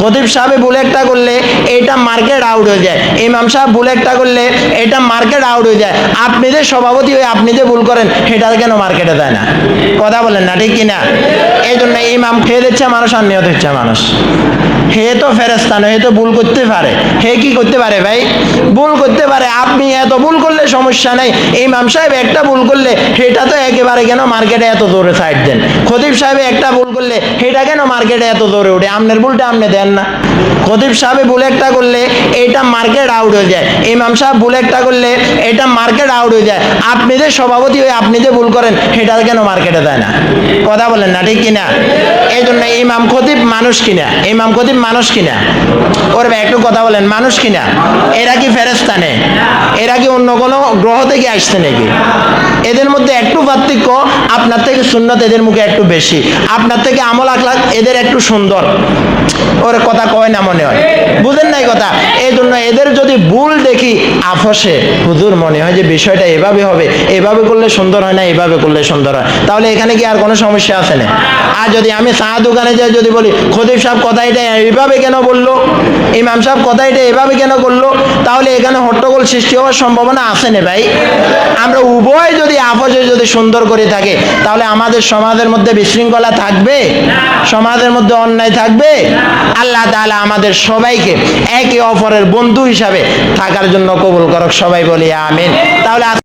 খতিব সাহেব ভুল একটা করলে এটা মার্কেট আউট হয়ে যায়। ইমাম সাহেব ভুল একটা করলে এটা মার্কেট আউট হয়ে যায়। আপনি যে সভাপতি হয়ে আপনি যে ভুল করেন, সেটা কেন মার্কেটে দেয় না? কথা বলেন না, ঠিক কিনা? জন্য ইমাম খেয়ে দিচ্ছে মানুষ আর নিয়ত হচ্ছে মানুষ। হে তো ফেরেস্তান হে তো ভুল করতে পারে। হে কি করতে পারে ভাই? ভুল করতে পারে। আপনি এত ভুল করলে সমস্যা নাই। ইমাম সাহেব একটা ভুল করলে সেটা তো একেবারে কেন মার্কেটে এত জোরে সাইড দেন? খতিব সাহেব একটা ভুল করলে সেটা কেন মার্কেটে এত জোরে ওঠে? আপনার ভুলটা আপনি দেন না। খতিব সাহেব ভুল একটা করলে এটা মার্কেট আউট হয়ে যায়। ইমাম সাহেব ভুল একটা করলে এটা মার্কেট আউট হয়ে যায়। আপনি যে সভাপতি হয়ে আপনি যে ভুল করেন, সেটা কেন মার্কেটে দেয় না? কথা বলেন না, ঠিক কিনা? এই জন্য ইমাম খতিব মানুষ কিনা? ইমাম খতিব মানুষ কিনা? ওর ভাই, একটু কথা বলেন, মানুষ কিনা? এরা কি ফেরেস্তানে এরা কি অন্য কোনো গ্রহ থেকে আসছে নাকি? এদের মধ্যে একটু পার্থক্য, আপনার থেকে সুন্নত এদের মুখে একটু বেশি। আপনার থেকে আমল আখলাক এদের একটু সুন্দর। ওর কথা কয় না মনে হয়। বুঝেন নাই কথা? এই জন্য এদের যদি ভুল দেখি আফসে, হুজুর মনে হয় যে বিষয়টা এভাবে হবে, এভাবে করলে সুন্দর হয় না, এভাবে করলে সুন্দর হয়। তাহলে এখানে কি আর কোনো সমস্যা আছে না? আর যদি আমি চা দোকানে যাই যদি বলি খদিব সাহেব কথা এটা এইভাবে কেন বলল? ইমাম সাহেব কথা এটা এভাবে কেন করল তাহলে এখানে হট্টগোল সৃষ্টি হওয়ার সম্ভাবনা আছে না ভাই। আমরা উভয় যদি আপসে যদি সুন্দর করে থাকে, তাহলে আমাদের সমাজের মধ্যে বিশৃঙ্খলা থাকবে? সমাজের মধ্যে অন্যায় থাকবে? আল্লাহ তাআলা আমাদের সবাইকে একে অপরের বন্ধু হিসাবে থাকার জন্য কবুল করক, সবাই বলি আমিন। তাহলে